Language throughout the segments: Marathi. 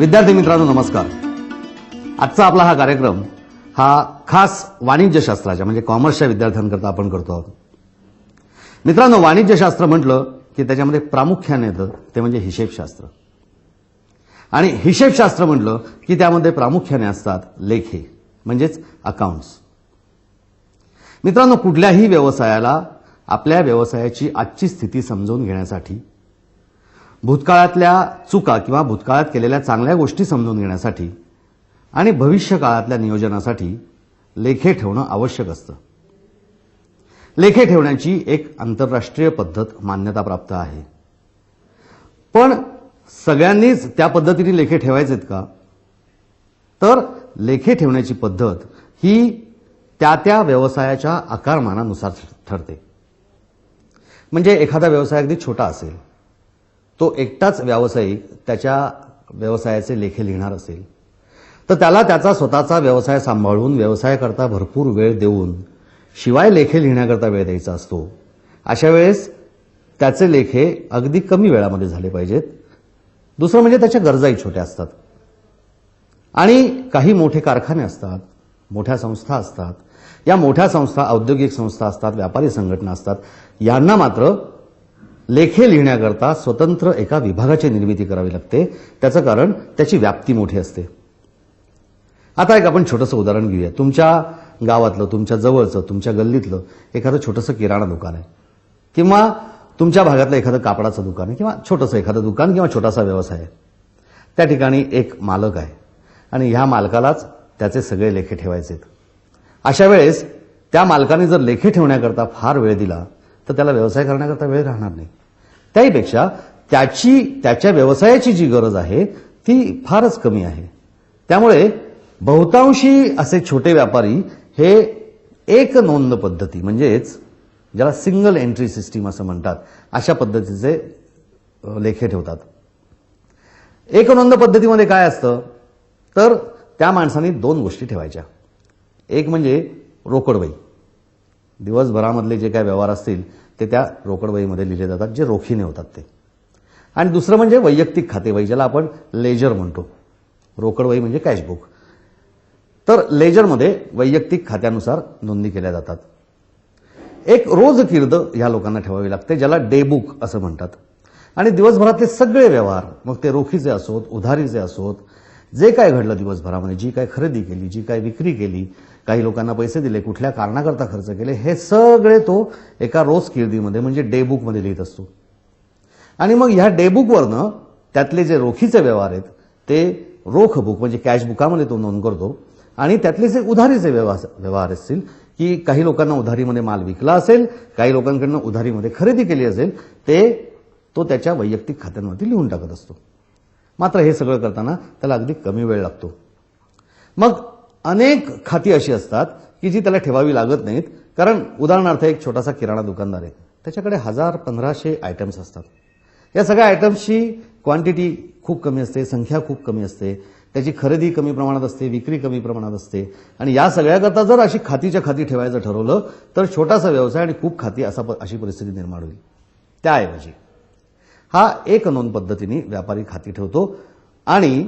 विद्यार्थी मित्रांनो नमस्कार. आजचा आपला हा कार्यक्रम हा खास वाणिज्यशास्त्राच्या म्हणजे कॉमर्सच्या विद्यार्थ्यांकरता आपण करतो आहोत. मित्रांनो वाणिज्यशास्त्र म्हटलं की त्याच्यामध्ये प्रामुख्याने येतं ते म्हणजे हिशेबशास्त्र. आणि हिशेबशास्त्र म्हटलं की त्यामध्ये प्रामुख्याने असतात लेखे म्हणजेच अकाउंट्स मित्रांनो कुठल्याही व्यवसायाला आपल्या व्यवसायाची आजची स्थिती समजून घेण्यासाठी भूतकाळातल्या चुका किंवा भूतकाळात केलेल्या चांगल्या गोष्टी समजून घेण्यासाठी आणि भविष्य काळातल्या नियोजनासाठी लेखे ठेवणं आवश्यक असतं. लेखे ठेवण्याची एक आंतरराष्ट्रीय पद्धत मान्यताप्राप्त आहे. पण सगळ्यांनीच त्या पद्धतीने लेखे ठेवायचेत का? तर लेखे ठेवण्याची पद्धत ही त्या त्या व्यवसायाच्या आकारमानानुसार ठरते. म्हणजे एखादा व्यवसाय अगदी छोटा असेल तो एकटाच व्यावसायिक त्याच्या व्यवसायाचे लेखे लिहिणार असेल तर त्याला त्याचा स्वतःचा व्यवसाय सांभाळून व्यवसायाकरता भरपूर वेळ देऊन शिवाय लेखे लिहिण्याकरता वेळ द्यायचा असतो अशा वेळेस त्याचे लेखे अगदी कमी वेळामध्ये झाले पाहिजेत. दुसरं म्हणजे त्याच्या गरजाही छोट्या असतात. आणि काही मोठे कारखाने असतात मोठ्या संस्था असतात या मोठ्या संस्था औद्योगिक संस्था असतात व्यापारी संघटना असतात यांना मात्र लेखे लिहिण्याकरता स्वतंत्र एका विभागाची निर्मिती करावी लागते. त्याचं कारण त्याची व्याप्ती मोठी असते. आता एक आपण छोटंसं उदाहरण घेऊया. तुमच्या गावातलं तुमच्या जवळचं तुमच्या गल्लीतलं एखादं छोटंसं किराणा दुकान आहे. किंवा तुमच्या भागातलं एखादं कापडाचं दुकान आहे किंवा छोटंसं एखादं दुकान किंवा छोटासा व्यवसाय आहे. त्या ठिकाणी एक मालक आहे. आणि ह्या मालकालाच त्याचे सगळे लेखे ठेवायचे आहेत. अशा वेळेस त्या मालकाने जर लेखे ठेवण्याकरता फार वेळ दिला तर त्याला व्यवसाय करण्याकरता वेळ राहणार नाही. त्याहीपेक्षा त्याची त्याच्या व्यवसायाची जी गरज आहे ती फारच कमी आहे. त्यामुळे बहुतांशी असे छोटे व्यापारी हे एक नोंद पद्धती म्हणजेच ज्याला सिंगल एंट्री सिस्टीम असं म्हणतात अशा पद्धतीचे लेखे ठेवतात. एक नोंद पद्धतीमध्ये काय असतं? तर त्या माणसाने दोन गोष्टी ठेवायच्या. एक म्हणजे रोकडबाई. दिवसभरामधले जे काय व्यवहार असतील ते त्या रोकडवहीमध्ये लिहिले जातात जे रोखीने होतात ते. आणि दुसरं म्हणजे वैयक्तिक खातेवही ज्याला आपण लेजर म्हणतो. रोकडवही म्हणजे कॅशबुक तर लेजरमध्ये वैयक्तिक खात्यानुसार नोंदणी केल्या जातात. एक रोज किर्द ह्या लोकांना ठेवावी लागते ज्याला डेबुक असं म्हणतात. आणि दिवसभरातले सगळे व्यवहार मग ते रोखीचे असोत उधारीचे असोत जे काय घडलं दिवसभरामध्ये जी काय खरेदी केली जी काय विक्री केली काही लोकांना पैसे दिले कुठल्या कारणाकरता खर्च केले हे सगळे तो एका रोज किर्दीमध्ये म्हणजे डेबुकमध्ये लिहित असतो. आणि मग ह्या डेबुकवरनं त्यातले जे रोखीचे व्यवहार आहेत ते रोख बुक म्हणजे कॅश बुकामध्ये तो नोंद करतो. आणि त्यातले जे उधारीचे व्यवहार व्यवहार असतील की काही लोकांना उधारीमध्ये माल विकला असेल काही लोकांकडनं उधारीमध्ये खरेदी केली असेल ते तो त्याच्या वैयक्तिक खात्यांवरती लिहून टाकत असतो. मात्र हे सगळं करताना त्याला अगदी कमी वेळ लागतो. मग अनेक खाती अशी असतात की जी त्याला ठेवावी लागत नाहीत कारण उदाहरणार्थ एक छोटासा किराणा दुकानदार आहे. त्याच्याकडे हजार पंधराशे आयटम्स असतात. या सगळ्या आयटम्सची क्वांटिटी खूप कमी असते संख्या खूप कमी असते त्याची खरेदी कमी प्रमाणात असते विक्री कमी प्रमाणात असते. आणि या सगळ्याकरता जर अशी खातीच्या खाती ठेवायचं ठरवलं तर छोटासा व्यवसाय आणि खूप खाती असा प- अशी परिस्थिती निर्माण होईल. त्याऐवजी हा एक नोंद पद्धतीने व्यापारी खाती ठेवतो आणि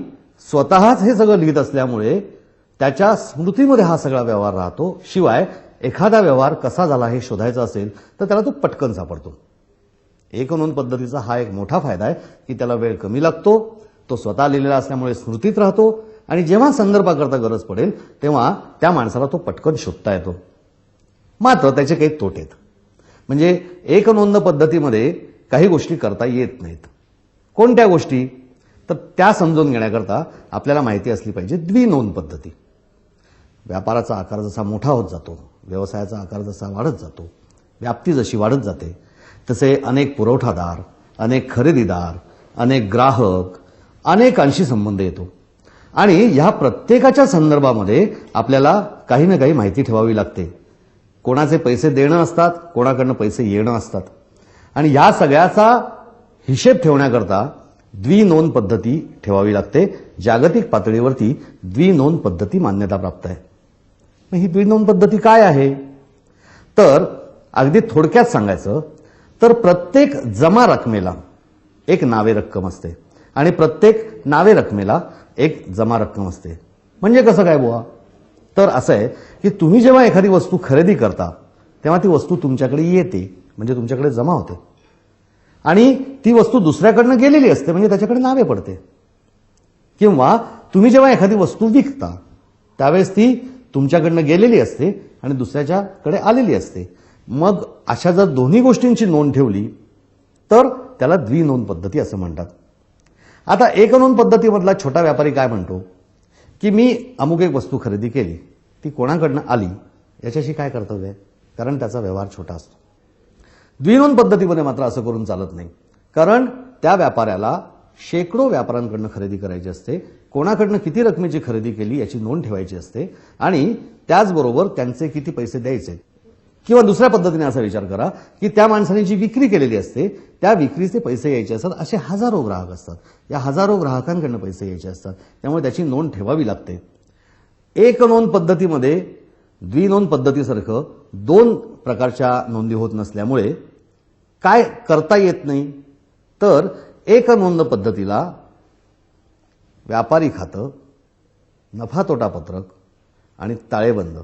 स्वतःच हे सगळं लिहित असल्यामुळे त्याच्या स्मृतीमध्ये हा सगळा व्यवहार राहतो. शिवाय एखादा व्यवहार कसा झाला हे शोधायचा असेल तर त्याला तो पटकन सापडतो. एक नोंद पद्धतीचा हा एक मोठा फायदा आहे की त्याला वेळ कमी लागतो तो स्वतः लिहिलेला असल्यामुळे स्मृतीत राहतो आणि जेव्हा संदर्भाकरता गरज पडेल तेव्हा त्या माणसाला तो पटकन शोधता येतो. मात्र त्याचे काही तोटे आहेत. म्हणजे एक नोंद पद्धतीमध्ये काही गोष्टी करता येत नाहीत. कोणत्या गोष्टी? तर त्या समजून घेण्याकरता आपल्याला माहिती असली पाहिजे द्विनोंद पद्धती. व्यापाराचा आकार जसा मोठा होत जातो व्यवसायाचा आकार जसा वाढत जातो व्याप्ती जशी वाढत जाते तसे अनेक पुरवठादार अनेक खरेदीदार अनेक ग्राहक अनेकांशी संबंध येतो. आणि ह्या प्रत्येकाच्या संदर्भामध्ये आपल्याला काही ना काही माहिती ठेवावी लागते. कोणाचे पैसे देणं असतात कोणाकडनं पैसे येणं असतात. आणि या सगळ्याचा हिशेब ठेवण्याकरता द्विनोंद पद्धती ठेवावी लागते. जागतिक पातळीवरती द्विनोंद पद्धती मान्यता प्राप्त आहे. मग ही द्विनोंद पद्धती काय आहे? तर अगदी थोडक्यात सांगायचं तर प्रत्येक जमा रकमेला एक नावे रक्कम असते आणि प्रत्येक नावे रकमेला एक जमा रक्कम असते. म्हणजे कसं काय बुवा? तर असं आहे की तुम्ही जेव्हा एखादी वस्तू खरेदी करता तेव्हा ती वस्तू तुमच्याकडे येते. म्हणजे तुमच्याकडे जमा होते. आणि ती वस्तू दुसऱ्याकडनं गेलेली असते म्हणजे त्याच्याकडे नावे पडते. किंवा तुम्ही जेव्हा एखादी वस्तू विकता त्यावेळेस ती तुमच्याकडनं गेलेली असते आणि दुसऱ्याच्याकडे आलेली असते. मग अशा जर दोन्ही गोष्टींची नोंद ठेवली तर त्याला द्विनोंद पद्धती असं म्हणतात. आता एक नोंद पद्धतीमधला छोटा व्यापारी काय म्हणतो? की मी अमुक एक वस्तू खरेदी केली ती कोणाकडनं आली? याच्याशी काय कर्तव्य आहे? कारण त्याचा व्यवहार छोटा असतो. द्विनोंद पद्धतीमध्ये मात्र असं करून चालत नाही. कारण त्या व्यापाऱ्याला शेकडो व्यापाऱ्यांकडनं खरेदी करायची असते. कोणाकडनं किती रकमेची खरेदी केली याची नोंद ठेवायची असते. आणि त्याचबरोबर त्यांचे किती पैसे द्यायचे. किंवा दुसऱ्या पद्धतीने असा विचार करा की त्या माणसाने जी विक्री केलेली असते त्या विक्रीचे पैसे यायचे असतात. असे हजारो ग्राहक असतात. या हजारो ग्राहकांकडनं पैसे यायचे असतात. त्यामुळे त्याची नोंद ठेवावी लागते. एक नोंद पद्धतीमध्ये द्विनोंद पद्धतीसारखं दोन प्रकारच्या नोंदी होत नसल्यामुळे काय करता येत नाही? तर एक नोंद पद्धतीला व्यापारी खातं नफा तोटा पत्रक आणि ताळेबंद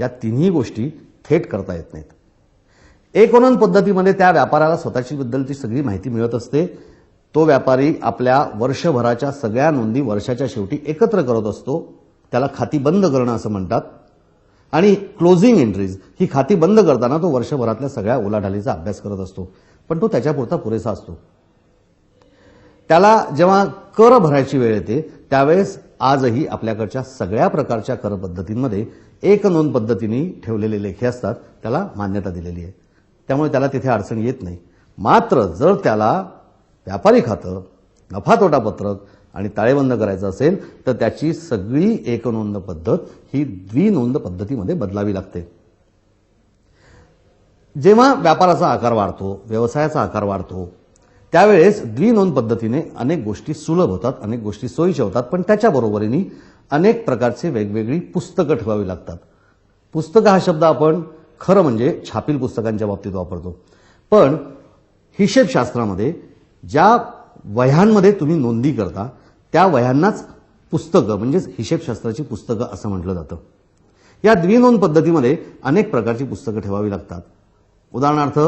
या तिन्ही गोष्टी थेट करता येत नाहीत. एक पद्धतीमध्ये त्या व्यापाराला स्वतःची बद्दलची सगळी माहिती मिळत असते. तो व्यापारी आपल्या वर्षभराच्या सगळ्या नोंदी वर्षाच्या शेवटी एकत्र करत असतो. त्याला खाती बंद करणं असं म्हणतात. आणि क्लोजिंग एंट्रीज ही खाती बंद करताना तो वर्षभरातल्या सगळ्या उलाढालीचा अभ्यास करत असतो. पण तो त्याच्यापुरता पुरेसा असतो. त्याला जेव्हा कर भरायची वेळ येते त्यावेळेस आजही आपल्याकडच्या सगळ्या प्रकारच्या कर पद्धतींमध्ये एक नोंद पद्धतीने ठेवलेले लेखे असतात त्याला मान्यता दिलेली आहे. त्यामुळे त्याला तिथे अडचण येत नाही. मात्र जर त्याला व्यापारी खातं नफा तोटा पत्रक आणि ताळेबंद करायचं असेल तर त्याची सगळी एकनोंद पद्धत ही द्विनोंद पद्धतीमध्ये बदलावी लागते. जेव्हा व्यापाराचा आकार वाढतो व्यवसायाचा आकार वाढतो त्यावेळेस द्विनोंद पद्धतीने अनेक गोष्टी सुलभ होतात अनेक गोष्टी सोयीच्या होतात पण त्याच्याबरोबरीने अनेक प्रकारचे वेगवेगळी पुस्तकं ठेवावी लागतात. पुस्तकं हा शब्द आपण खरं म्हणजे छापील पुस्तकांच्या बाबतीत वापरतो. पण हिशेबशास्त्रामध्ये ज्या वह्यांमध्ये तुम्ही नोंदी करता त्या वह्यांनाच पुस्तकं म्हणजेच हिशेबशास्त्राची पुस्तकं असं म्हटलं जातं. या द्विनोंद पद्धतीमध्ये अनेक प्रकारची पुस्तकं ठेवावी लागतात. उदाहरणार्थ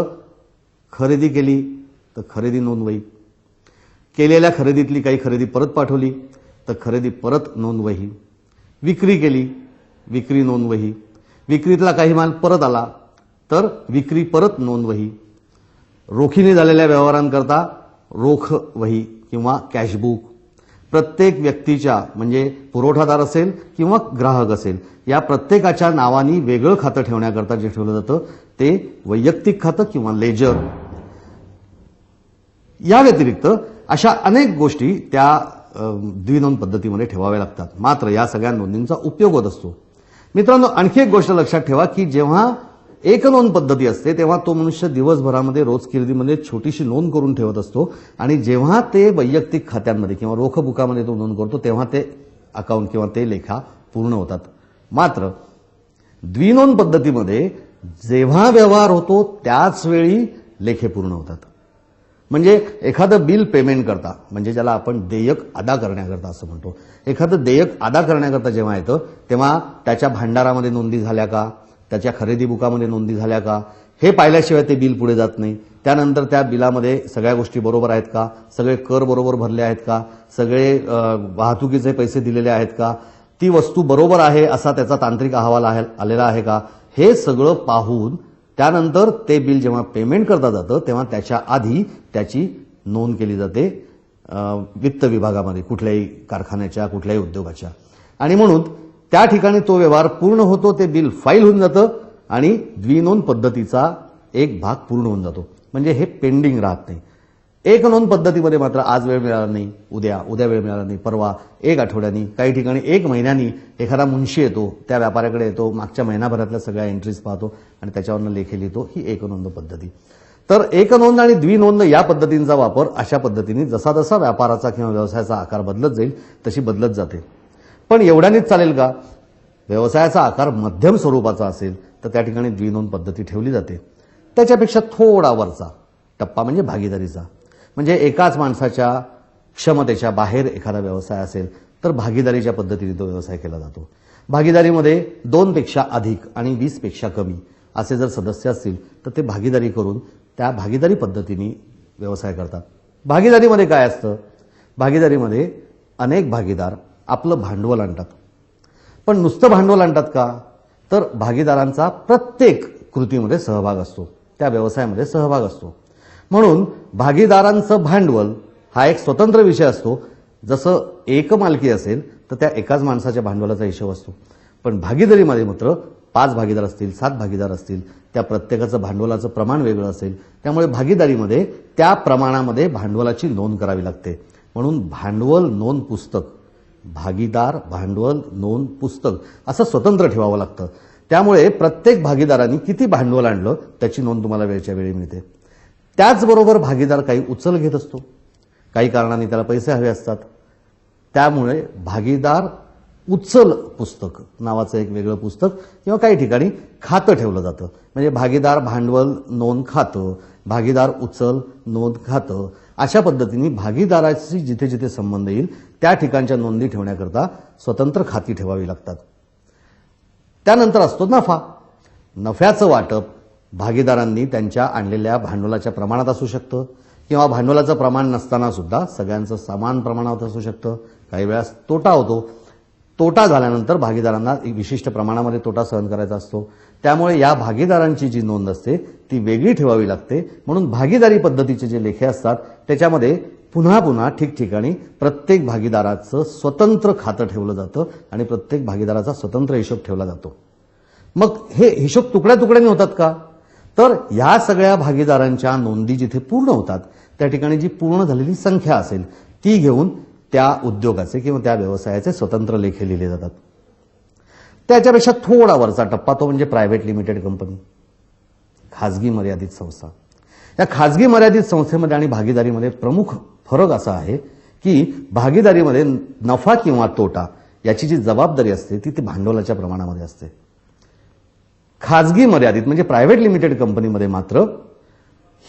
खरेदी केली तर खरेदी नोंद वही केलेल्या खरेदीतली काही खरेदी परत पाठवली तर खरेदी परत नोंदवही विक्री केली विक्री नोंदवही विक्रीतला काही माल परत आला तर विक्री परत नोंदवही रोखीने झालेल्या व्यवहारांकरता रोख वही किंवा कॅशबुक. प्रत्येक व्यक्तीच्या म्हणजे पुरवठादार असेल किंवा ग्राहक असेल या प्रत्येकाच्या नावानी वेगळं खातं ठेवण्याकरता जे ठेवलं जातं ते वैयक्तिक खातं किंवा लेजर. या व्यतिरिक्त अशा अनेक गोष्टी त्या द्विनोंद पद्धतीमध्ये ठेवाव्या लागतात. मात्र या सगळ्या नोंदींचा उपयोग होत असतो. मित्रांनो आणखी एक गोष्ट लक्षात ठेवा की जेव्हा एक नोंद पद्धती असते तेव्हा तो मनुष्य दिवसभरामध्ये रोज किर्दीमध्ये म्हणजे छोटीशी नोंद करून ठेवत असतो आणि जेव्हा ते वैयक्तिक खात्यांमध्ये किंवा रोख बुकामध्ये तो नोंद करतो तेव्हा ते अकाउंट किंवा ते लेखा पूर्ण होतात. मात्र द्विनोंद पद्धतीमध्ये जेव्हा व्यवहार होतो त्याच वेळी लेखे पूर्ण होतात. म्हणजे एखादं बिल पेमेंट करता म्हणजे ज्याला आपण देयक अदा करण्याकरता असं म्हणतो. एखादं देयक अदा करण्याकरता जेव्हा येतं तेव्हा त्याच्या भांडारामध्ये नोंदी झाल्या का? त्याच्या खरेदी बुकामध्ये नोंदी झाल्या का? हे पाहिल्याशिवाय ते बिल पुढे जात नाही. त्यानंतर त्या बिलामध्ये सगळ्या गोष्टी बरोबर आहेत का? सगळे कर बरोबर भरले आहेत का? सगळे वाहतुकीचे पैसे दिलेले आहेत का? ती वस्तू बरोबर आहे असा त्याचा तांत्रिक अहवाल आलेला आहे का? हे सगळं पाहून त्यानंतर ते बिल जेव्हा पेमेंट करता जातं तेव्हा त्याच्या आधी त्याची नोंद केली जाते वित्त विभागामध्ये कुठल्याही कारखान्याच्या कुठल्याही उद्योगाच्या. आणि म्हणून त्या ठिकाणी तो व्यवहार पूर्ण होतो ते बिल फाईल होऊन जातं आणि द्विनोंद पद्धतीचा एक भाग पूर्ण होऊन जातो. म्हणजे हे पेंडिंग राहत नाही. एक नोंद पद्धतीमध्ये मात्र आज वेळ मिळाला नाही उद्या उद्या वेळ मिळाला नाही परवा एक आठवड्यानी काही ठिकाणी एक महिन्यानी एखादा मुंशी येतो त्या व्यापाऱ्याकडे येतो मागच्या महिनाभरातल्या सगळ्या एंट्रीज पाहतो आणि त्याच्यावरनं लेखे लिहितो ही एक नोंद पद्धती. तर एक नोंद आणि द्विनोंद या पद्धतींचा वापर अशा पद्धतीने जसा जसा व्यापाराचा किंवा व्यवसायाचा आकार बदलत जाईल तशी बदलत जाते. पण एवढ्यानेच चालेल का? व्यवसायाचा आकार मध्यम स्वरूपाचा असेल तर त्या ठिकाणी द्विनोंद पद्धती ठेवली जाते. त्याच्यापेक्षा थोडा वरचा टप्पा म्हणजे भागीदारीचा. म्हणजे एकाच माणसाच्या क्षमतेच्या बाहेर एखादा व्यवसाय असेल तर भागीदारीच्या पद्धतीने तो व्यवसाय केला जातो. भागीदारीमध्ये दोनपेक्षा अधिक आणि वीसपेक्षा कमी असे जर सदस्य असतील तर ते भागीदारी करून त्या भागीदारी पद्धतीने व्यवसाय करतात. भागीदारीमध्ये काय असतं? भागीदारीमध्ये अनेक भागीदार आपलं भांडवल आणतात. पण नुसतं भांडवल आणतात का? तर भागीदारांचा प्रत्येक कृतीमध्ये सहभाग असतो. त्या व्यवसायामध्ये सहभाग असतो. म्हणून भागीदारांचं भांडवल हा एक स्वतंत्र विषय असतो. जसं एक मालकी असेल तर त्या एकाच माणसाच्या भांडवलाचा हिशोब असतो. पण भागीदारीमध्ये मात्र पाच भागीदार असतील सात भागीदार असतील त्या प्रत्येकाचं भांडवलाचं प्रमाण वेगळं असेल. त्यामुळे भागीदारीमध्ये त्या प्रमाणामध्ये भांडवलाची नोंद करावी लागते. म्हणून भांडवल नोंद पुस्तक भागीदार भांडवल नोंद पुस्तक असं स्वतंत्र ठेवावं लागतं. त्यामुळे प्रत्येक भागीदारांनी किती भांडवल आणलं त्याची नोंद तुम्हाला वेळच्या वेळी मिळते. त्याचबरोबर भागीदार काही उचल घेत असतो. काही कारणाने त्याला पैसे हवे असतात. त्यामुळे भागीदार उचल पुस्तक नावाचं एक वेगळं पुस्तक किंवा काही ठिकाणी खातं ठेवलं जातं. म्हणजे भागीदार भांडवल नोंद खातं भागीदार उचल नोंद खातं अशा पद्धतीने भागीदाराशी जिथे जिथे संबंध येईल त्या ठिकाणच्या नोंदी ठेवण्याकरता स्वतंत्र खाती ठेवावी लागतात. त्यानंतर असतो नफा. नफ्याचं वाटप भागीदारांनी त्यांच्या आणलेल्या भांडवलाच्या प्रमाणात असू शकतं किंवा भांडवलाचं प्रमाण नसताना सुद्धा सगळ्यांचं समान प्रमाणात असू शकतं. काही वेळास तोटा होतो. तोटा झाल्यानंतर भागीदारांना एक विशिष्ट प्रमाणामध्ये तोटा सहन करायचा असतो. त्यामुळे या भागीदारांची जी नोंद असते ती वेगळी ठेवावी लागते. म्हणून भागीदारी पद्धतीचे जे लेखे असतात त्याच्यामध्ये पुन्हा पुन्हा ठिकठिकाणी प्रत्येक भागीदाराचं स्वतंत्र खातं ठेवलं जातं आणि प्रत्येक भागीदाराचा स्वतंत्र हिशोब ठेवला जातो. मग हे हिशोब तुकड्या तुकड्याने होतात का? तर या सगळ्या भागीदारांच्या नोंदी जिथे पूर्ण होतात त्या ठिकाणी जी पूर्ण झालेली संख्या असेल ती घेऊन त्या उद्योगाचे किंवा त्या व्यवसायाचे स्वतंत्र लेखे लिहिले जातात. त्याच्यापेक्षा थोडा वरचा टप्पा तो म्हणजे प्रायव्हेट लिमिटेड कंपनी. खाजगी मर्यादित संस्था. या खाजगी मर्यादित संस्थेमध्ये आणि भागीदारीमध्ये प्रमुख फरक असा आहे की भागीदारीमध्ये नफा किंवा तोटा याची जी जबाबदारी असते ती ती भांडवलाच्या प्रमाणामध्ये असते. खाजगी मर्यादित म्हणजे प्रायव्हेट लिमिटेड कंपनीमध्ये मात्र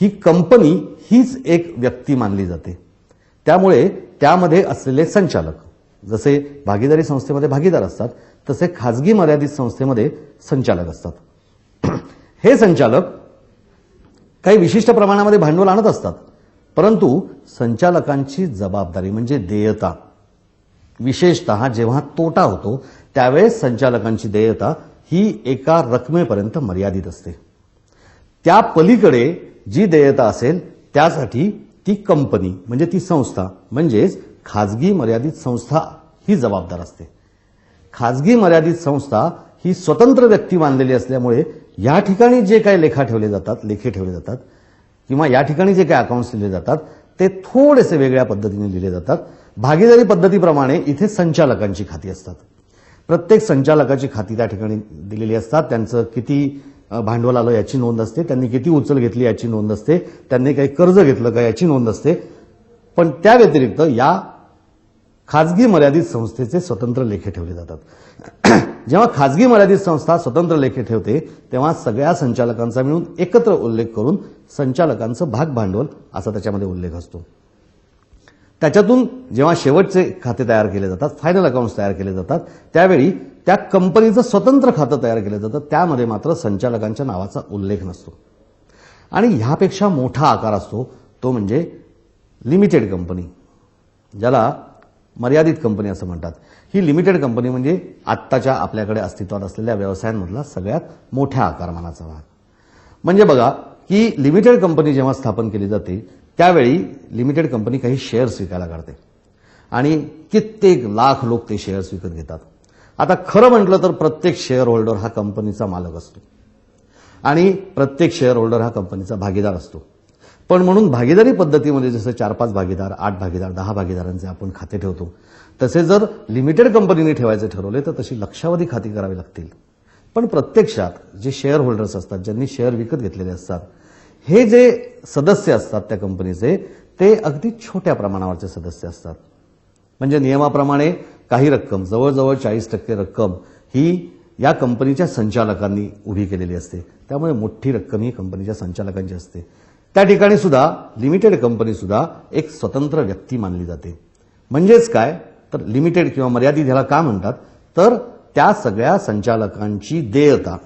ही कंपनी हीच एक व्यक्ती मानली जाते. त्यामुळे त्यामध्ये असलेले संचालक जसे भागीदारी संस्थेमध्ये भागीदार असतात तसे खाजगी मर्यादित संस्थेमध्ये संचालक असतात. हे संचालक काही विशिष्ट प्रमाणामध्ये भांडवल आणत असतात परंतु संचालकांची जबाबदारी म्हणजे देयता. विशेषतः जेव्हा तोटा होतो त्यावेळेस संचालकांची देयता ही एका रकमेपर्यंत मर्यादित असते. त्या पलीकडे जी देयता असेल त्यासाठी ती कंपनी म्हणजे ती संस्था म्हणजेच खाजगी मर्यादित संस्था ही जबाबदार असते. खाजगी मर्यादित संस्था ही स्वतंत्र व्यक्ती मानलेली असल्यामुळे या ठिकाणी जे काही लेखा ठेवले जातात लेखे ठेवले जातात किंवा या ठिकाणी जे काही अकाउंट्स लिहिले जातात ते थोडेसे वेगळ्या पद्धतीने लिहिले जातात. भागीदारी पद्धतीप्रमाणे इथे संचालकांची खाती असतात. प्रत्येक संचालकाची खाती त्या ठिकाणी दिलेली असतात. त्यांचं किती भांडवल आलं याची नोंद असते. त्यांनी किती उचल घेतली याची नोंद असते. त्यांनी काही कर्ज घेतलं का याची नोंद असते. पण त्या व्यतिरिक्त या खाजगी मर्यादित संस्थेचे स्वतंत्र लेखे ठेवले जातात. जेव्हा खाजगी मर्यादित संस्था स्वतंत्र लेखे ठेवते तेव्हा सगळ्या संचालकांचा मिळून एकत्र उल्लेख करून संचालकांचं भाग भांडवल असा त्याच्यामध्ये उल्लेख असतो. त्याच्यातून जेव्हा शेवटचे खाते तयार केले जातात फायनल अकाउंट्स तयार केले जातात त्यावेळी त्या कंपनीचं स्वतंत्र खातं तयार केलं जातं त्यामध्ये मात्र संचालकांच्या नावाचा उल्लेख नसतो. आणि ह्यापेक्षा मोठा आकार असतो तो म्हणजे लिमिटेड कंपनी ज्याला मर्यादित कंपनी असं म्हणतात. ही लिमिटेड कंपनी म्हणजे आत्ताच्या आपल्याकडे अस्तित्वात असलेल्या व्यवसायांमधला सगळ्यात मोठ्या आकारमानाचा भाग. म्हणजे बघा की लिमिटेड कंपनी जेव्हा स्थापन केली जाते त्यावेळी लिमिटेड कंपनी काही शेअर्स विकायला काढते. आणि कित्येक लाख लोक ते शेअर्स विकत घेतात. आता खरं म्हटलं तर प्रत्येक शेअर होल्डर हा कंपनीचा मालक असतो. आणि प्रत्येक शेअर होल्डर हा कंपनीचा भागीदार असतो. पण म्हणून भागीदारी पद्धतीमध्ये जसं चार पाच भागीदार आठ भागीदार दहा भागीदारांचे आपण खाते ठेवतो तसे जर लिमिटेड कंपनीने ठेवायचे ठरवले तर तशी लक्षावधी खाती करावी लागतील. पण प्रत्यक्षात जे शेअर होल्डर्स असतात ज्यांनी शेअर विकत घेतलेले असतात हे जे सदस्य असतात त्या कंपनीचे ते अगदी छोट्या प्रमाणावरचे सदस्य असतात. म्हणजे नियमाप्रमाणे काही रक्कम जवळजवळ चाळीस टक्के रक्कम ही या कंपनीच्या संचालकांनी उभी केलेली असते. त्यामुळे मोठी रक्कम ही कंपनीच्या संचालकांची असते. त्या ठिकाणी सुद्धा लिमिटेड कंपनी सुद्धा एक स्वतंत्र व्यक्ती मानली जाते. म्हणजेच काय? तर लिमिटेड किंवा मर्यादित ह्याला का म्हणतात? तर त्या सगळ्या संचालकांची देयता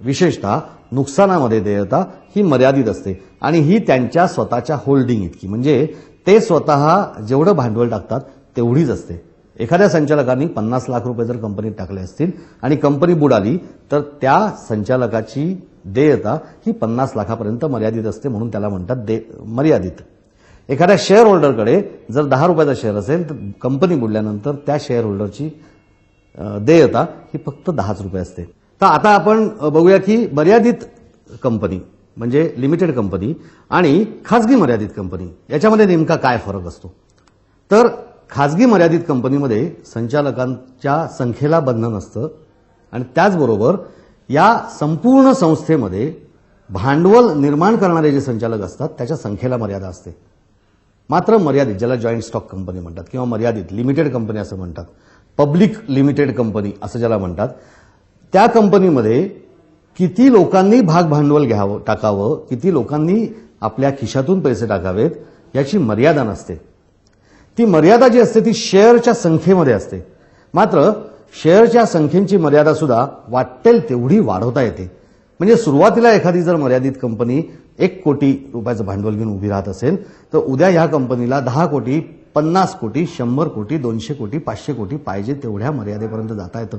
विशेषतः नुकसानामध्ये देयता ही मर्यादित असते. आणि ही त्यांच्या स्वतःच्या होल्डिंग इतकी. म्हणजे ते स्वतः जेवढं भांडवल टाकतात तेवढीच असते. एखाद्या संचालकांनी पन्नास लाख रुपये जर कंपनीत टाकले असतील आणि कंपनी बुडाली तर त्या संचालकाची देयता ही पन्नास लाखापर्यंत मर्यादित असते म्हणून त्याला म्हणतात दे मर्यादित. एखाद्या शेअर होल्डरकडे जर दहा रुपयाचा शेअर असेल तर कंपनी बुडल्यानंतर त्या शेअर होल्डरची देयता ही फक्त दहाच रुपये असते. तर आता आपण बघूया की मर्यादित कंपनी म्हणजे लिमिटेड कंपनी आणि खाजगी मर्यादित कंपनी याच्यामध्ये नेमका काय फरक असतो? तर खाजगी मर्यादित कंपनीमध्ये संचालकांच्या संख्येला बंधन असतं आणि त्याचबरोबर या संपूर्ण संस्थेमध्ये भांडवल निर्माण करणारे जे संचालक असतात त्याच्या संख्येला मर्यादा असते. मात्र मर्यादित ज्याला जॉईंट स्टॉक कंपनी म्हणतात किंवा मर्यादित लिमिटेड कंपनी असं म्हणतात पब्लिक लिमिटेड कंपनी असं ज्याला म्हणतात त्या कंपनीमध्ये किती लोकांनी भाग भांडवल घ्यावं टाकावं किती लोकांनी आपल्या खिशातून पैसे टाकावेत याची मर्यादा नसते. ती मर्यादा जी असते ती शेअरच्या संख्येमध्ये असते. मात्र शेअरच्या संख्येची मर्यादा सुद्धा वाटेल तेवढी वाढवता येते. म्हणजे सुरुवातीला एखादी जर मर्यादित कंपनी एक कोटी रुपयाचं भांडवल घेऊन उभी राहत असेल तर उद्या ह्या कंपनीला दहा कोटी पन्नास कोटी शंभर कोटी दोनशे कोटी पाचशे कोटी पाहिजे तेवढ्या मर्यादेपर्यंत जाता येतं.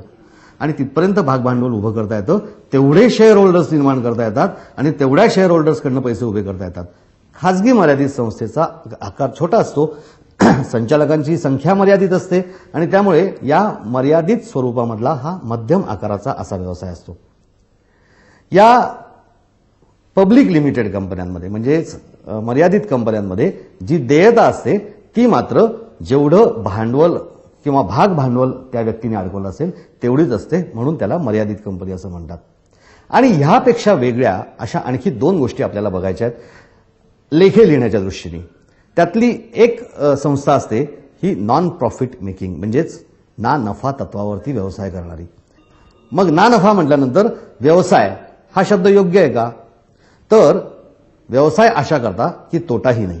आणि तिथपर्यंत भाग भांडवल उभं करता येतं तेवढे शेअर होल्डर्स निर्माण करता येतात आणि तेवढ्या शेअर होल्डर्सकडनं पैसे उभे करता येतात. खाजगी मर्यादित संस्थेचा आकार छोटा असतो संचालकांची संख्या मर्यादित असते आणि त्यामुळे या मर्यादित स्वरूपामधला हा मध्यम आकाराचा असा व्यवसाय असतो. या पब्लिक लिमिटेड कंपन्यांमध्ये म्हणजेच मर्यादित कंपन्यांमध्ये जी देयता असते ती मात्र जेवढं भांडवल किंवा भाग भांडवल त्या व्यक्तीने अडकवलं असेल तेवढीच असते म्हणून त्याला मर्यादित कंपनी असं म्हणतात. आणि ह्यापेक्षा वेगळ्या अशा आणखी दोन गोष्टी आपल्याला बघायच्या आहेत. लेखे लिहिण्याच्या दृष्टीने. त्यातली एक संस्था असते ही नॉन प्रॉफिट मेकिंग म्हणजेच ना नफा तत्वावरती व्यवसाय करणारी. मग ना नफा म्हटल्यानंतर व्यवसाय हा शब्द योग्य आहे का? तर व्यवसाय अशा करता की तोटाही नाही.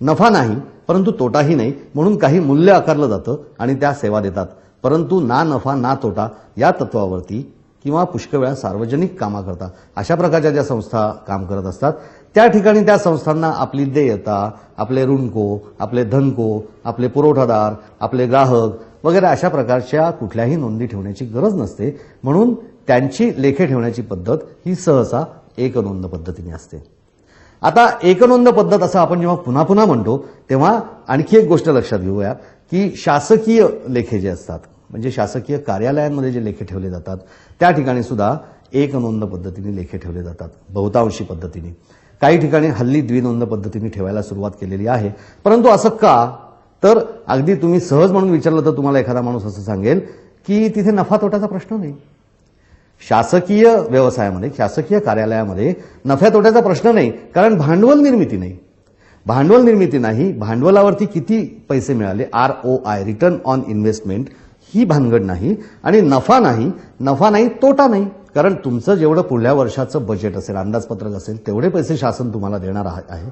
नफा नाही परंतु तोटाही नाही म्हणून काही मूल्य आकारलं जातं आणि त्या सेवा देतात. परंतु ना नफा ना तोटा या तत्वावरती किंवा पुष्कळ वेळा सार्वजनिक कामाकरता अशा प्रकारच्या ज्या संस्था काम करत असतात त्या ठिकाणी त्या संस्थांना आपली देयता आपले ऋणको आपले धनको आपले पुरवठादार आपले ग्राहक वगैरे अशा प्रकारच्या कुठल्याही नोंदी ठेवण्याची गरज नसते. म्हणून त्यांची लेखे ठेवण्याची पद्धत ही सहसा एकनोंद पद्धतीने असते. आता एकनोंद पद्धत असं आपण जेव्हा पुन्हा पुन्हा म्हणतो तेव्हा आणखी एक गोष्ट लक्षात घेऊया की शासकीय लेखे जे असतात म्हणजे शासकीय कार्यालयांमध्ये जे लेखे ठेवले जातात त्या ठिकाणी सुद्धा एकनोंद पद्धतीने लेखे ठेवले जातात बहुतांशी पद्धतीने. काही ठिकाणी हल्ली द्विनोंद पद्धतीने ठेवायला सुरुवात केलेली आहे. परंतु असं का? तर अगदी तुम्ही सहज म्हणून विचारलं तर तुम्हाला एखादा माणूस असं सांगेल की तिथे नफा तोट्याचा प्रश्न नाही. शासकीय व्यवसायामध्ये शासकीय कार्यालयामध्ये नफ्या तोट्याचा प्रश्न नाही कारण भांडवल निर्मिती नाही. भांडवल निर्मिती नाही भांडवलावरती किती पैसे मिळाले? R O I return on investment ही भानगड नाही. आणि नफा नाही नफा नाही तोटा नाही. कारण तुमचं जेवढं पुढल्या वर्षाचं बजेट असेल अंदाजपत्रक असेल तेवढे पैसे शासन तुम्हाला देणार आहे आहे.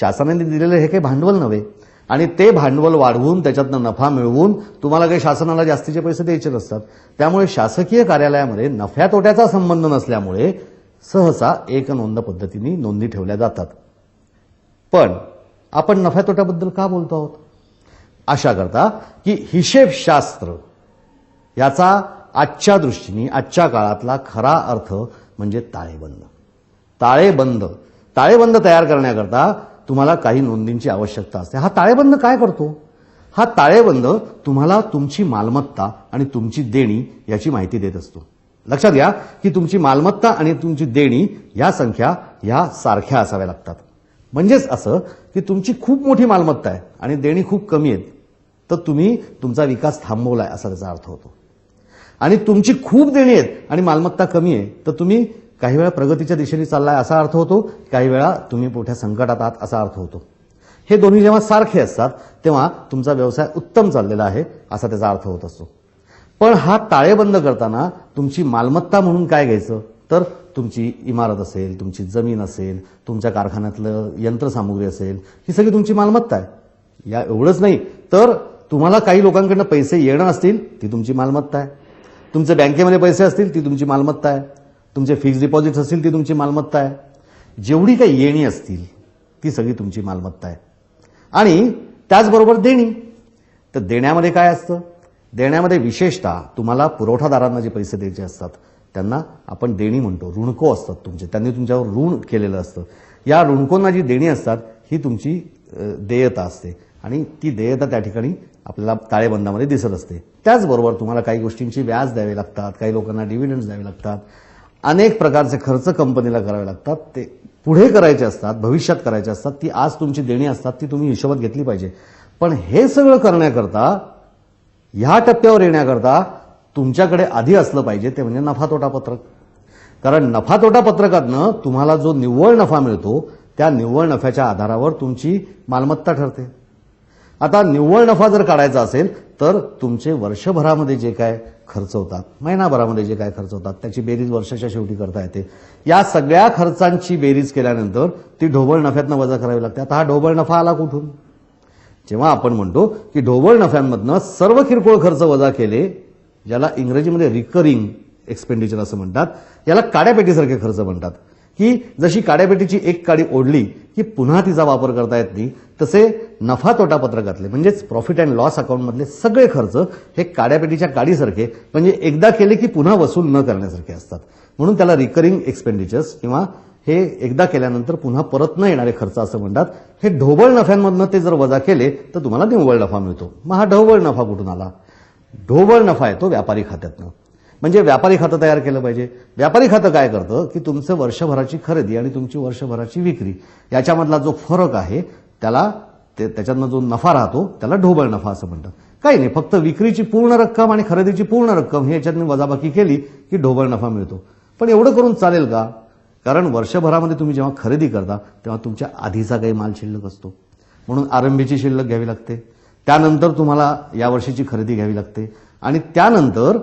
शासनाने दिलेलं हे काही भांडवल नव्हे. आणि ते भांडवल वाढवून त्याच्यातनं नफा मिळवून तुम्हाला काही शासनाला जास्तीचे पैसे द्यायचे नसतात त्यामुळे शासकीय कार्यालयामध्ये नफ्या तोट्याचा संबंध नसल्यामुळे सहसा एक नोंद पद्धतीने नोंदी ठेवल्या जातात. पण आपण नफ्या तोट्याबद्दल का बोलतो आहोत? अशा करता की हिशेबशास्त्र याचा आजच्या दृष्टीने आजच्या काळातला खरा अर्थ म्हणजे ताळेबंद. ताळेबंद. ताळेबंद तयार करण्याकरता तुम्हाला काही नोंदींची आवश्यकता असते. हा ताळेबंद काय करतो? हा ताळेबंद तुम्हाला तुमची मालमत्ता आणि तुमची देणी याची माहिती देत असतो. लक्षात घ्या की तुमची मालमत्ता आणि तुमची देणी या संख्या ह्या सारख्या असाव्या लागतात. म्हणजेच असं की तुमची खूप मोठी मालमत्ता आहे आणि देणी खूप कमी आहेत. तर तुम्ही तुमचा विकास थांबवलाय असा त्याचा अर्थ होतो. आणि तुमची खूप देणी आहेत आणि मालमत्ता कमी आहे तर तुम्ही काही वेळा प्रगतीच्या दिशेने चाललाय असा अर्थ होतो काही वेळा तुम्ही मोठ्या संकटात आहात असा अर्थ होतो. हे दोन्ही जेव्हा सारखे असतात तेव्हा तुमचा व्यवसाय उत्तम चाललेला आहे असा त्याचा अर्थ होत असतो. पण हा ताळेबंद करताना तुमची मालमत्ता म्हणून काय घ्यायचं? तर तुमची इमारत असेल तुमची जमीन असेल तुमच्या कारखान्यातलं यंत्रसामुग्री असेल ही सगळी तुमची मालमत्ता आहे. या एवढंच नाही तर तुम्हाला काही लोकांकडनं पैसे येणं असतील ती तुमची मालमत्ता आहे. तुमचे बँकेमध्ये पैसे असतील ती तुमची मालमत्ता आहे. तुमचे फिक्स डिपॉझिट्स असतील ती तुमची मालमत्ता आहे. जेवढी काही येणी असतील ती सगळी तुमची मालमत्ता आहे. आणि त्याचबरोबर देणी. तर देण्यामध्ये काय असतं? देण्यामध्ये विशेषतः तुम्हाला पुरवठादारांना जे पैसे द्यायचे असतात त्यांना आपण देणी म्हणतो. ऋणको असतात तुमचे. त्यांनी तुमच्यावर ऋण केलेलं असतं. या ऋणकोंना जी देणी असतात ही तुमची देयता असते. आणि ती देयता त्या ठिकाणी आपल्याला ताळेबंदामध्ये दिसत असते. त्याचबरोबर तुम्हाला काही गोष्टींची व्याज द्यावे लागतात काही लोकांना डिव्हिडंड द्यावे लागतात. अनेक प्रकारचे खर्च कंपनीला करावे लागतात. ते पुढे करायचे असतात भविष्यात करायचे असतात. ती आज तुमची देणी असतात ती तुम्ही हिशोबात घेतली पाहिजे. पण हे सगळं करण्याकरता ह्या टप्प्यावर येण्याकरता तुमच्याकडे आधी असलं पाहिजे ते म्हणजे नफा तोटा पत्रक कारण नफा तोटा पत्रकातनं तुम्हाला जो निव्वळ नफा मिळतो त्या निव्वळ नफ्याच्या आधारावर तुमची मालमत्ता ठरते. आता निव्वळ नफा जर काढायचा असेल तर तुमचे वर्षभरामध्ये जे काय खर्च होतात महिनाभरामध्ये जे काय खर्च होतात त्याची बेरीज वर्षाच्या शेवटी करता येते. या सगळ्या खर्चांची बेरीज केल्यानंतर ती ढोबळ नफ्यातनं वजा करावी लागते. आता हा ढोबळ नफा आला कुठून? जेव्हा आपण म्हणतो की ढोबळ नफ्यांमधनं सर्व किरकोळ खर्च वजा केले ज्याला इंग्रजीमध्ये रिकरिंग एक्सपेंडिचर असं म्हणतात याला काड्यापेटीसारखे खर्च म्हणतात. की जशी काड्यापेटीची एक काडी ओढली की पुन्हा तिचा वापर करता येत नाही तसे नफा तोटा पत्रकातले म्हणजेच प्रॉफिट अँड लॉस अकाउंटमधले सगळे खर्च हे काड्यापेटीच्या काडीसारखे म्हणजे एकदा केले की पुन्हा वसूल न करण्यासारखे असतात. म्हणून त्याला रिकरिंग एक्सपेंडिचर्स किंवा हे एकदा केल्यानंतर पुन्हा परत न येणारे खर्च असं म्हणतात. हे ढोबळ नफ्यांमधनं ते जर वजा केले तर तुम्हाला निव्वळ नफा मिळतो. मग हा ढोबळ नफा कुठून आला? ढोबळ नफा येतो व्यापारी खात्यातनं. म्हणजे व्यापारी खातं तयार केलं पाहिजे. व्यापारी खातं काय करतं? की तुमचं वर्षभराची खरेदी आणि तुमची वर्षभराची विक्री. याच्यामधला जो फरक आहे त्याला ते त्याच्यातनं जो नफा राहतो त्याला ढोबळ नफा असं म्हणतात. काही नाही फक्त विक्रीची पूर्ण रक्कम आणि खरेदीची पूर्ण रक्कम हे याच्यातनं वजाबाकी केली की ढोबळ नफा मिळतो. पण एवढं करून चालेल का? कारण वर्षभरामध्ये तुम्ही जेव्हा खरेदी करता तेव्हा तुमच्या आधीचा काही माल शिल्लक असतो. म्हणून आरंभीची शिल्लक घ्यावी लागते. त्यानंतर तुम्हाला या वर्षीची खरेदी घ्यावी लागते. आणि त्यानंतर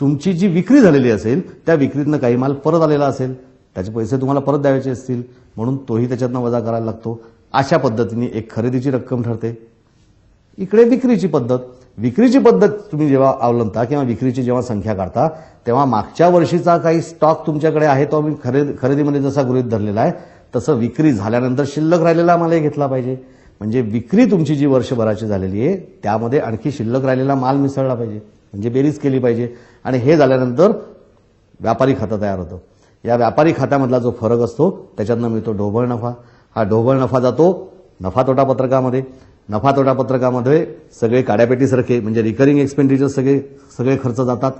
तुमची जी विक्री झालेली असेल त्या विक्रीतनं काही माल परत आलेला असेल. त्याचे पैसे तुम्हाला परत द्यायचे असतील. म्हणून तोही त्याच्यातनं वजा करायला लागतो. अशा पद्धतीने एक खरेदीची रक्कम ठरते. इकडे विक्रीची पद्धत. विक्रीची पद्धत तुम्ही जेव्हा अवलंबता किंवा विक्रीची जेव्हा संख्या काढता तेव्हा मागच्या वर्षीचा काही स्टॉक तुमच्याकडे आहे तो आम्ही खरेदी खरेदीमध्ये जसा गृहित धरलेला आहे तसं विक्री झाल्यानंतर शिल्लक राहिलेला मालही घेतला पाहिजे. म्हणजे विक्री तुमची जी वर्षभराची झालेली आहे त्यामध्ये आणखी शिल्लक राहिलेला माल मिसळला पाहिजे. म्हणजे बेरीज केली पाहिजे. आणि हे झाल्यानंतर व्यापारी खातं तयार होतं. या व्यापारी खात्यामधला जो फरक असतो त्याच्यातनं मिळतो ढोबळ नफा. हा ढोबळ नफा जातो नफा तोटा पत्रकामध्ये. नफा तोटा पत्रकामध्ये सगळे काड्यापेटीसारखे म्हणजे रिकरिंग एक्सपेंडिचर सगळे सगळे खर्च जातात.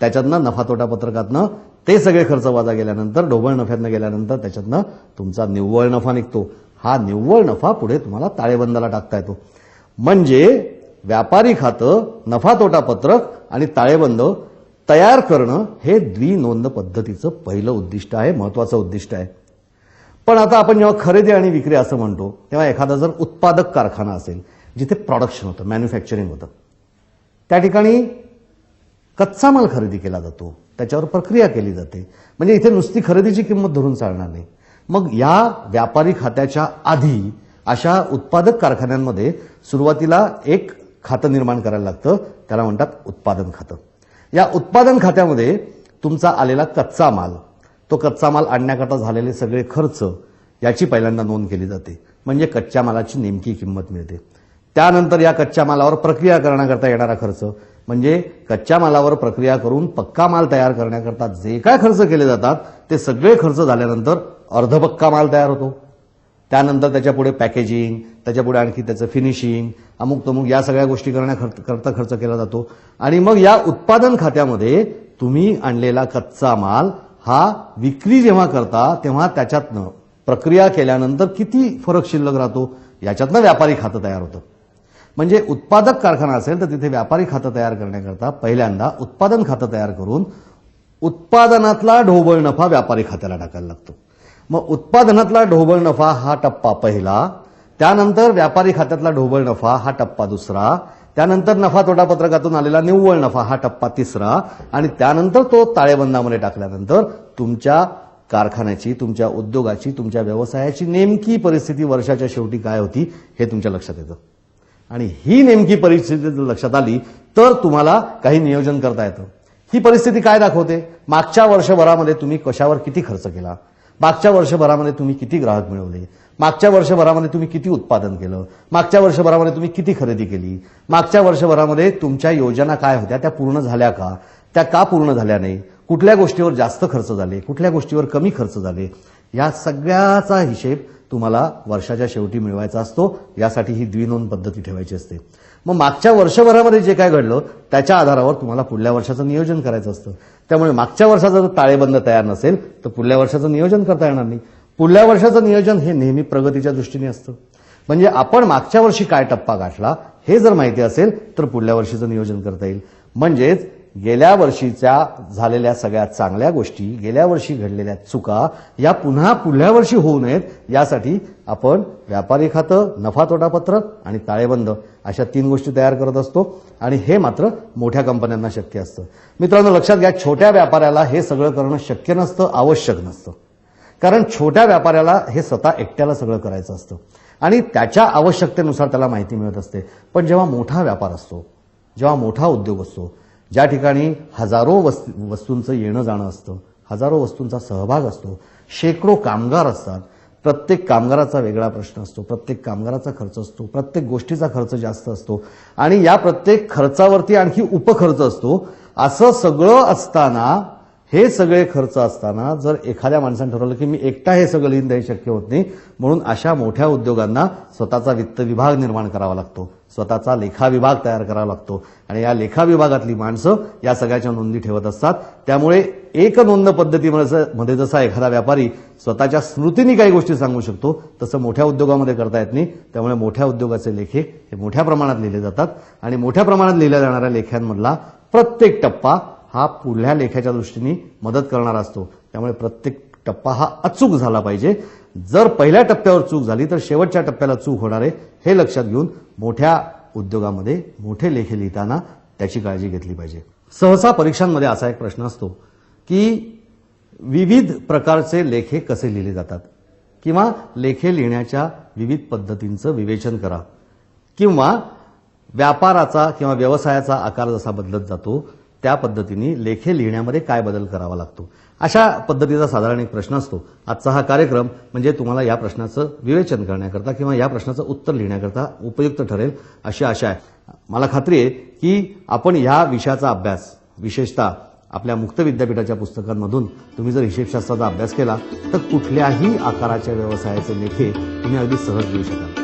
त्याच्यातनं नफा तोटा पत्रकातनं ते सगळे खर्च वाजा गेल्यानंतर ढोबळ नफ्यातनं गेल्यानंतर त्याच्यातनं तुमचा निव्वळ नफा निघतो. हा निव्वळ नफा पुढे तुम्हाला ताळेबंदाला टाकता येतो. म्हणजे व्यापारी खातं नफा तोटा पत्रक आणि ताळेबंद तयार करणं हे द्विनोंद पद्धतीचं पहिलं उद्दिष्ट आहे महत्वाचं उद्दिष्ट आहे. पण आता आपण जेव्हा खरेदी आणि विक्री असं म्हणतो तेव्हा एखादा जर उत्पादक कारखाना असेल जिथे प्रोडक्शन होतं मॅन्युफॅक्चरिंग होतं त्या ठिकाणी कच्चा माल खरेदी केला जातो त्याच्यावर प्रक्रिया केली जाते. म्हणजे इथे नुसती खरेदीची किंमत धरून चालणार नाही. मग या व्यापारी खात्याच्या आधी अशा उत्पादक कारखान्यांमध्ये सुरुवातीला एक खातं निर्माण करायला लागतं. त्याला म्हणतात उत्पादन खातं. या उत्पादन खात्यामध्ये तुमचा आलेला कच्चा माल तो कच्चा माल आणण्याकरता झालेले सगळे खर्च याची पहिल्यांदा नोंद केली जाते. म्हणजे कच्च्या मालाची नेमकी किंमत मिळते. त्यानंतर या कच्च्या मालावर प्रक्रिया करण्याकरता येणारा खर्च म्हणजे कच्च्या मालावर प्रक्रिया करून पक्का माल तयार करण्याकरता जे काय खर्च केले जातात ते सगळे खर्च झाल्यानंतर अर्धपक्का माल तयार होतो. त्यानंतर त्याच्यापुढे पॅकेजिंग त्याच्यापुढे आणखी त्याचं फिनिशिंग अमुक तमुक या सगळ्या गोष्टी करण्याकरता खर्च केला जातो. आणि मग या उत्पादन खात्यामध्ये तुम्ही आणलेला कच्चा माल हा विक्री जेव्हा करता तेव्हा त्याच्यातनं प्रक्रिया केल्यानंतर किती फरक शिल्लक राहतो? याच्यातनं व्यापारी खातं तयार होतं. म्हणजे उत्पादक कारखाना असेल तर तिथे व्यापारी खातं तयार करण्याकरता पहिल्यांदा उत्पादन खातं तयार करून उत्पादनातला ढोबळ नफा व्यापारी खात्याला टाकायला लागतो. मग उत्पादनातला ढोबळ नफा हा टप्पा पहिला त्यानंतर व्यापारी खात्यातला ढोबळ नफा हा टप्पा दुसरा त्यानंतर नफा तोटा पत्रकातून आलेला निव्वळ नफा हा टप्पा तिसरा आणि त्यानंतर तो ताळेबंदामध्ये टाकल्यानंतर तुमच्या कारखान्याची तुमच्या उद्योगाची तुमच्या व्यवसायाची नेमकी परिस्थिती वर्षाच्या शेवटी काय होती हे तुमच्या लक्षात येतं. आणि ही नेमकी परिस्थिती जर लक्षात आली तर तुम्हाला काही नियोजन करता येतं. ही परिस्थिती काय दाखवते? मागच्या वर्षभरामध्ये तुम्ही कशावर किती खर्च केला? मागच्या वर्षभरामध्ये तुम्ही किती ग्राहक मिळवले? मागच्या वर्षभरामध्ये तुम्ही किती उत्पादन केलं? मागच्या वर्षभरामध्ये तुम्ही किती खरेदी केली? मागच्या वर्षभरामध्ये तुमच्या योजना काय होत्या? त्या पूर्ण झाल्या का? त्या का पूर्ण झाल्या नाही? कुठल्या गोष्टीवर जास्त खर्च झाले? कुठल्या गोष्टीवर कमी खर्च झाले? या सगळ्याचा हिशेब तुम्हाला वर्षाच्या शेवटी मिळवायचा असतो. यासाठी ही द्विनोंद पद्धती ठेवायची असते. मग मागच्या वर्षभरामध्ये जे काय घडलं त्याच्या आधारावर तुम्हाला पुढल्या वर्षाचं नियोजन करायचं असतं. त्यामुळे मागच्या वर्षाचा जर ताळेबंद तयार नसेल तर पुढल्या वर्षाचं नियोजन करता येणार नाही. पुढल्या वर्षाचं नियोजन हे नेहमी प्रगतीच्या दृष्टीने असतं. म्हणजे आपण मागच्या वर्षी काय टप्पा गाठला हे जर माहिती असेल तर पुढल्या वर्षीचं नियोजन करता येईल. म्हणजेच गेल्या वर्षीच्या झालेल्या सगळ्या चांगल्या गोष्टी गेल्या वर्षी घडलेल्या चुका या पुन्हा पुढल्या वर्षी होऊ नयेत यासाठी आपण व्यापारी खातं नफा तोटा पत्रक आणि ताळेबंद अशा तीन गोष्टी तयार करत असतो. आणि हे मात्र मोठ्या कंपन्यांना शक्य असतं. मित्रांनो लक्षात घ्या छोट्या व्यापाऱ्याला हे सगळं करणं शक्य नसतं आवश्यक नसतं. कारण छोट्या व्यापाऱ्याला हे स्वतः एकट्याला सगळं करायचं असतं. आणि त्याच्या आवश्यकतेनुसार त्याला माहिती मिळत असते. पण जेव्हा मोठा व्यापार असतो जेव्हा मोठा उद्योग असतो ज्या ठिकाणी हजारो वस्त वस्तूंचं येणं जाणं असतं हजारो वस्तूंचा सहभाग असतो शेकडो कामगार असतात प्रत्येक कामगाराचा वेगळा प्रश्न असतो प्रत्येक कामगाराचा खर्च असतो प्रत्येक गोष्टीचा खर्च जास्त असतो आणि या प्रत्येक खर्चावरती आणखी उपखर्च असतो असं सगळं असताना हे सगळे खर्च असताना जर एखाद्या माणसाने ठरवलं की मी एकटा हे सगळं लिहिणं द्यायला शक्य होत नाही म्हणून अशा मोठ्या उद्योगांना स्वतःचा वित्त विभाग निर्माण करावा लागतो. स्वतःचा लेखा विभाग तयार करावा लागतो. आणि या लेखा विभागातली माणसं या सगळ्याच्या नोंदी ठेवत असतात. त्यामुळे एक नोंद पद्धतीमध्ये जसा एखादा व्यापारी स्वतःच्या स्मृतीने काही गोष्टी सांगू शकतो तसं मोठ्या उद्योगामध्ये करता येत नाही. त्यामुळे मोठ्या उद्योगाचे लेखे हे मोठ्या प्रमाणात लिहिले जातात. आणि मोठ्या प्रमाणात लिहिल्या जाणाऱ्या लेख्यांमधला प्रत्येक टप्पा हा पुढल्या लेखाच्या दृष्टीने मदत करणारा असतो. त्यामुळे प्रत्येक टप्पा हा अचूक झाला पाहिजे. जर पहिल्या टप्प्यावर चूक झाली तर शेवटच्या टप्प्याला चूक होणार आहे हे लक्षात घेऊन मोठ्या उद्योगामध्ये मोठे लेखे लिहिताना त्याची काळजी घेतली पाहिजे. सहसा परीक्षांमध्ये असा एक प्रश्न असतो की विविध प्रकारचे लेखे कसे लिहिले जातात? किंवा लेखे लिहिण्याच्या विविध पद्धतींचं विवेचन करा. किंवा व्यापाराचा किंवा व्यवसायाचा आकार जसा बदलत जातो त्या पद्धतीने लेखे लिहिण्यामध्ये काय बदल करावा लागतो? अशा पद्धतीचा साधारण एक प्रश्न असतो. आजचा हा कार्यक्रम म्हणजे तुम्हाला या प्रश्नाचं विवेचन करण्याकरता किंवा या प्रश्नाचं उत्तर लिहिण्याकरता उपयुक्त ठरेल अशी आशा आहे. मला खात्री आहे की आपण ह्या विषयाचा अभ्यास विशेषतः आपल्या मुक्त विद्यापीठाच्या पुस्तकांमधून तुम्ही जर हिशेबशास्त्राचा अभ्यास केला तर कुठल्याही आकाराच्या व्यवसायाचे लेखे तुम्ही अगदी सहज लिहू शकाल.